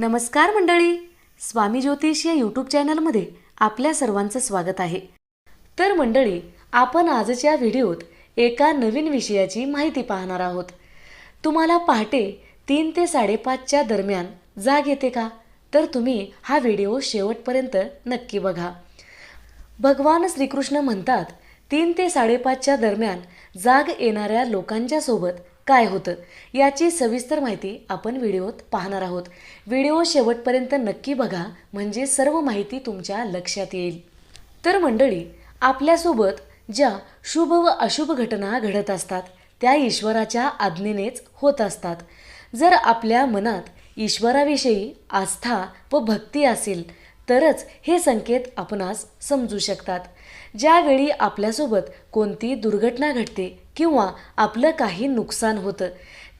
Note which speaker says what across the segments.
Speaker 1: नमस्कार मंडळी. स्वामी ज्योतिष या यूट्यूब चॅनलमध्ये आपल्या सर्वांचं स्वागत आहे. तर मंडळी आपण आजच्या व्हिडिओत एका नवीन विषयाची माहिती पाहणार आहोत. तुम्हाला पहाटे तीन ते साडेपाचच्या दरम्यान जाग येते का? तर तुम्ही हा व्हिडिओ शेवटपर्यंत नक्की बघा. भगवान श्रीकृष्ण म्हणतात तीन ते साडेपाचच्या दरम्यान जाग येणाऱ्या लोकांच्या सोबत काय होतं याची सविस्तर माहिती आपण व्हिडिओत पाहणार आहोत. व्हिडिओ शेवटपर्यंत नक्की बघा म्हणजे सर्व माहिती तुमच्या लक्षात येईल. तर मंडळी आपल्यासोबत ज्या शुभ व अशुभ घटना घडत असतात त्या ईश्वराच्या आज्ञेनेच होत असतात. जर आपल्या मनात ईश्वराविषयी आस्था व भक्ती असेल तरच हे संकेत आपणास समजू शकतात. ज्यावेळी आपल्यासोबत कोणती दुर्घटना घडते किंवा आपलं काही नुकसान होतं.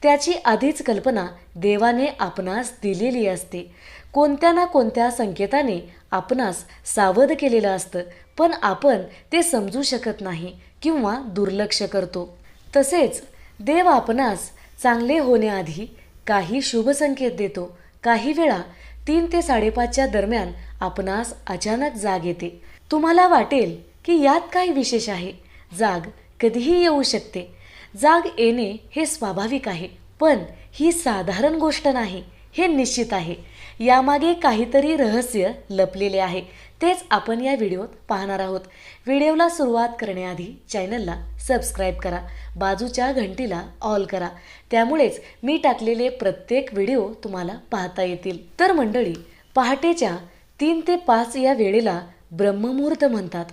Speaker 1: त्याची आधीच कल्पना देवाने आपणास दिलेली असते. कोणत्या ना कोणत्या संकेताने आपणास सावध केलेलं असतं पण आपण ते समजू शकत नाही किंवा दुर्लक्ष करतो. तसेच देव आपणास चांगले होण्याआधी काही शुभ संकेत देतो. काही वेळा तीन ते साडेपाचच्या दरम्यान आपणास अचानक जाग येते. तुम्हाला वाटेल की यात काही विशेष आहे? जाग कधीही येऊ शकते. जाग येणे हे स्वाभाविक आहे पण ही साधारण गोष्ट नाही हे निश्चित आहे. यामागे काहीतरी रहस्य लपलेले आहे. तेच आपण या व्हिडिओत पाहणार आहोत. व्हिडिओला सुरुवात करण्याआधी चॅनलला सबस्क्राईब करा बाजूच्या घंटीला ऑल करा. त्यामुळेच मी टाकलेले प्रत्येक व्हिडिओ तुम्हाला पाहता येतील. तर मंडळी पहाटेच्या तीन ते पाच या वेळेला ब्रह्ममुहूर्त म्हणतात.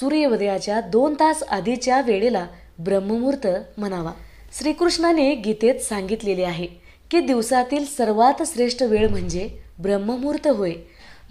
Speaker 1: सूर्योदयाच्या दोन तास आधीच्या वेळेला ब्रह्ममुहूर्त म्हणावा. श्रीकृष्णाने गीतेत सांगितलेले आहे की दिवसातील सर्वात श्रेष्ठ वेळ म्हणजे ब्रह्ममुहूर्त होय.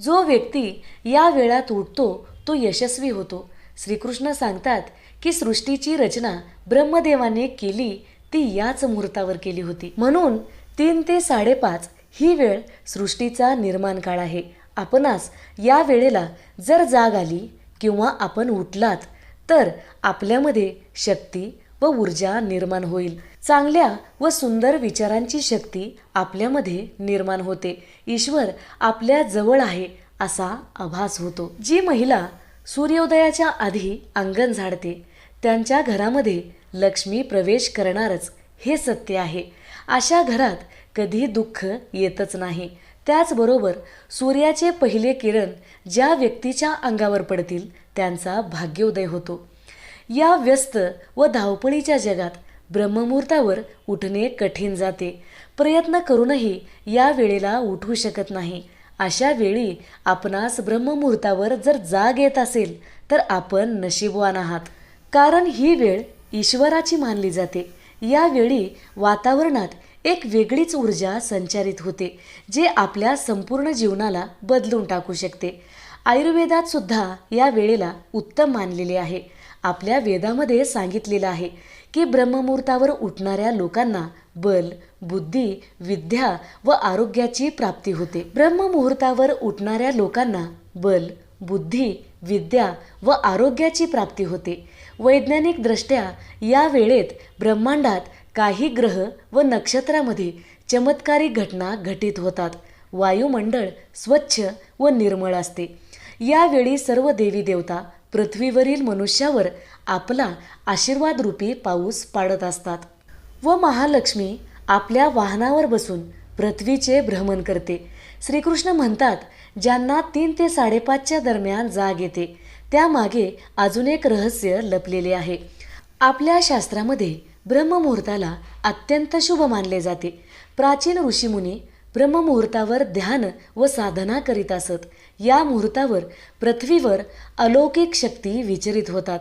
Speaker 1: जो व्यक्ती या वेळात उठतो तो यशस्वी होतो. श्रीकृष्ण सांगतात की सृष्टीची रचना ब्रह्मदेवाने केली ती याच मुहूर्तावर केली होती. म्हणून तीन ते साडेपाच ही वेळ सृष्टीचा निर्माण काळ आहे. आपणास या वेळेला जर जाग आली किंवा आपण उठलात तर आपल्यामध्ये शक्ती व ऊर्जा निर्माण होईल. चांगल्या व सुंदर विचारांची शक्ती आपल्यामध्ये निर्माण होते. ईश्वर आपल्या जवळ आहे असा आभास होतो. जी महिला सूर्योदयाच्या आधी अंगण झाडते त्यांच्या घरामध्ये लक्ष्मी प्रवेश करणारच हे सत्य आहे. अशा घरात कधी दुःख येतच नाही. त्याचबरोबर सूर्याचे पहिले किरण ज्या व्यक्तीच्या अंगावर पडतील त्यांचा भाग्योदय होतो. या व्यस्त व धावपळीच्या जगात ब्रह्ममुहूर्तावर उठणे कठीण जाते. प्रयत्न करूनही या वेळेला उठू शकत नाही. अशा वेळी आपणास ब्रह्ममुहूर्तावर जर जाग येत असेल तर आपण नशीबवान आहात. कारण ही वेळ ईश्वराची मानली जाते. यावेळी वातावरणात एक वेगळीच ऊर्जा संचारित होते जे आपल्या संपूर्ण जीवनाला बदलून टाकू शकते. आयुर्वेदात सुद्धा या वेळेला उत्तम मानलेले आहे. आपल्या वेदामध्ये सांगितलेलं आहे की ब्रह्ममुहूर्तावर उठणाऱ्या लोकांना बल बुद्धी विद्या व आरोग्याची प्राप्ती होते. ब्रह्ममुहूर्तावर उठणाऱ्या लोकांना बल बुद्धी विद्या व आरोग्याची प्राप्ती होते. वैज्ञानिकदृष्ट्या या वेळेत ब्रह्मांडात काही ग्रह व नक्षत्रामध्ये चमत्कारी घटना घटित होतात. वायुमंडळ स्वच्छ व निर्मळ असते. यावेळी सर्व देवी देवता पृथ्वीवरील मनुष्यावर आपला आशीर्वाद रूपी पाऊस पाडत असतात व महालक्ष्मी आपल्या वाहनावर बसून पृथ्वीचे भ्रमण करते. श्रीकृष्ण म्हणतात ज्यांना तीन ते साडेपाचच्या दरम्यान जाग येते त्यामागे अजून एक रहस्य लपलेले आहे. आपल्या शास्त्रामध्ये ब्रह्ममुहूर्ताला अत्यंत शुभ मानले जाते. प्राचीन ऋषीमुनी ब्रह्ममुहूर्तावर ध्यान व साधना करीत असत. या मुहूर्तावर पृथ्वीवर अलौकिक शक्ती विचरित होतात.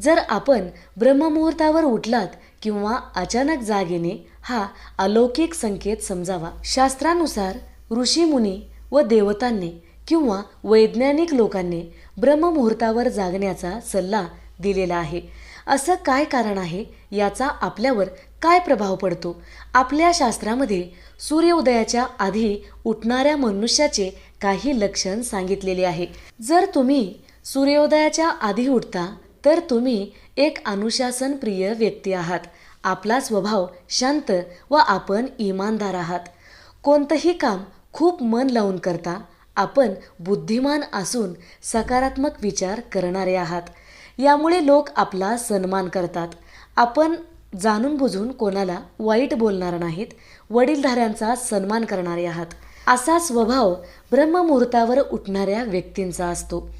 Speaker 1: जर आपण ब्रह्ममुहूर्तावर उठलात किंवा अचानक जाग येणे हा अलौकिक संकेत समजावा. शास्त्रानुसार ऋषीमुनी व देवतांनी किंवा वैज्ञानिक लोकांनी ब्रह्ममुहूर्तावर जागण्याचा सल्ला दिलेला आहे. असं काय कारण आहे? याचा आपल्यावर काय प्रभाव पडतो? आपल्या शास्त्रामध्ये सूर्योदयाच्या आधी उठणाऱ्या मनुष्याचे काही लक्षण सांगितलेले आहे. जर तुम्ही सूर्योदयाच्या आधी उठता तर तुम्ही एक अनुशासनप्रिय व्यक्ती आहात. आपला स्वभाव शांत व आपण इमानदार आहात. कोणतंही काम खूप मन लावून करता आपण बुद्धिमान असून सकारात्मक विचार करणारे आहात. यामुळे लोक आपला सन्मान करतात. आपण जाणून बुजून कोणाला वाईट बोलणार नाहीत वडीलधाऱ्यांचा सन्मान करणारे आहात. असा स्वभाव ब्रह्ममुहूर्तावर उठणाऱ्या व्यक्तींचा असतो.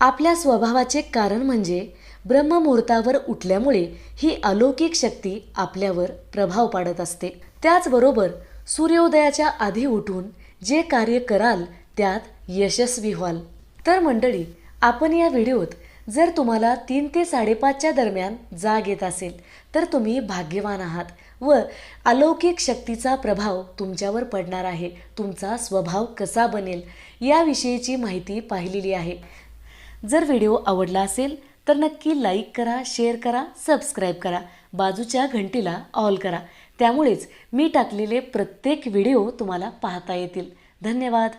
Speaker 1: आपल्या स्वभावाचे कारण म्हणजे ब्रह्ममुहूर्तावर उठल्यामुळे ही अलौकिक शक्ती आपल्यावर प्रभाव पाडत असते. त्याचबरोबर सूर्योदयाच्या आधी उठून जे कार्य कराल त्यात यशस्वी व्हाल. तर मंडळी आपण या व्हिडिओत जर तुम्हाला तीन ते साडेपाचच्या दरम्यान जाग येत असेल तर तुम्ही भाग्यवान आहात व अलौकिक शक्तीचा प्रभाव तुमच्यावर पडणार आहे. तुमचा स्वभाव कसा बनेल याविषयीची माहिती पाहिलेली आहे. जर व्हिडिओ आवडला असेल तर नक्की लाईक करा शेअर करा सबस्क्राईब करा बाजूच्या घंटीला ऑल करा. त्यामुळेच मी टाकलेले प्रत्येक व्हिडिओ तुम्हाला पाहता येतील. धन्यवाद.